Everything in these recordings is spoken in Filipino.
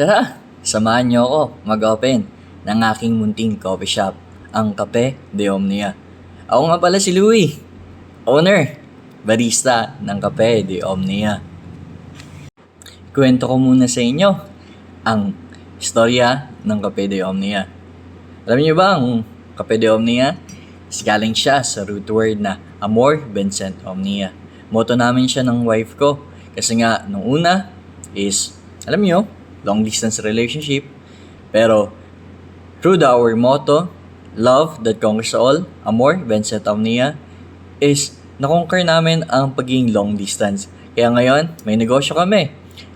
Tara, samahan niyo ako mag-open ng aking munting coffee shop, ang Cafe de Omnia. Ako nga pala si Louie, owner, barista ng Cafe de Omnia. Kwento ko muna sa inyo ang istorya ng Cafe de Omnia. Alam niyo ba ang Cafe de Omnia? Galing siya sa root word na Amor Vincent Omnia. Motto namin siya ng wife ko. Kasi nga, nung una is, alam niyo, long distance relationship. Pero, through the our motto, love that conquers all, Amor Vincent Omnia, is nakonquer namin ang pagiging long distance. Kaya ngayon, may negosyo kami.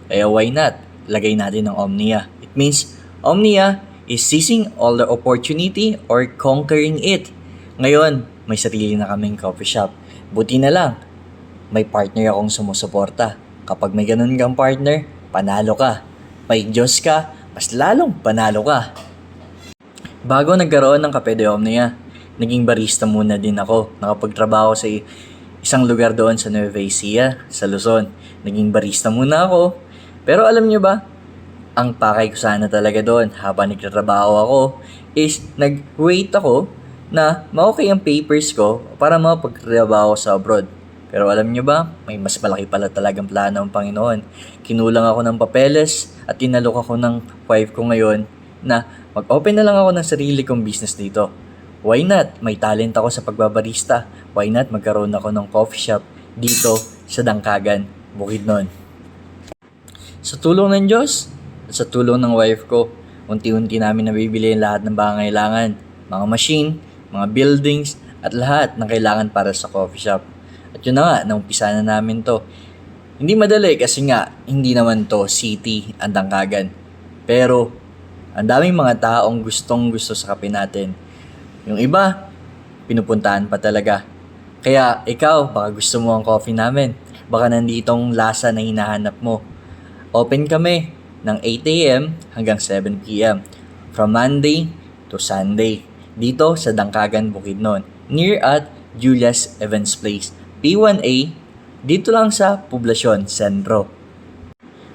Kaya why not? Lagay natin ng Omnia. It means, Omnia is seizing all the opportunity or conquering it. Ngayon, may sarili na kaming coffee shop. Buti na lang, may partner akong sumusuporta. Kapag may ganun kang partner, panalo ka. May Diyos ka, mas lalong panalo ka. Bago nagkaroon ng Cafe de Omnia, naging barista muna din ako. Nakapagtrabaho sa isang lugar doon sa Nueva Ecija, sa Luzon. Naging barista muna ako. Pero alam nyo ba, ang pakay ko sana talaga doon habang nagtatrabaho ako is nag-wait ako na ma-okay ang papers ko para mapagtrabaho sa abroad. Pero alam nyo ba, may mas malaki pala talagang plano ang Panginoon. Kinulang ako ng papeles at tinalok ako ng wife ko ngayon na mag-open na lang ako ng sarili kong business dito. Why not? May talent ako sa pagbabarista. Why not magkaroon ako ng coffee shop dito sa Dangkagan, Bukidnon. Sa tulong ng Diyos at sa tulong ng wife ko, unti-unti namin nabibili ang lahat ng pangangailangan. Mga machine, mga buildings, at lahat ng kailangan para sa coffee shop. At yun na nga, naumpisa na namin to. Hindi madali kasi nga, hindi naman to city ang Dangkagan. Pero, ang daming mga taong gustong gusto sa kape natin. Yung iba, pinupuntahan pa talaga. Kaya ikaw, baka gusto mo ang coffee namin. Baka nanditong lasa na hinahanap mo. Open kami ng 8am hanggang 7pm. From Monday to Sunday. Dito sa Dangkagan, Bukidnon. Near at Julius Evans Place. P1A, dito lang sa Poblasyon, Sentro.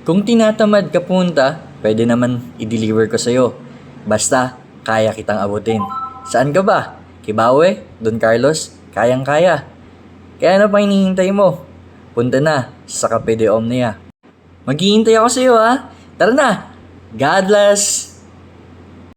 Kung tinatamad ka punta, pwede naman i-deliver ko sa'yo. Basta, kaya kitang abutin. Saan ka ba? Kibawe? Don Carlos? Kayang-kaya. Kaya ano pa hinihintay mo? Punta na sa Cafe de Omnia. Maghihintay ako sa'yo ha. Tara na! God bless!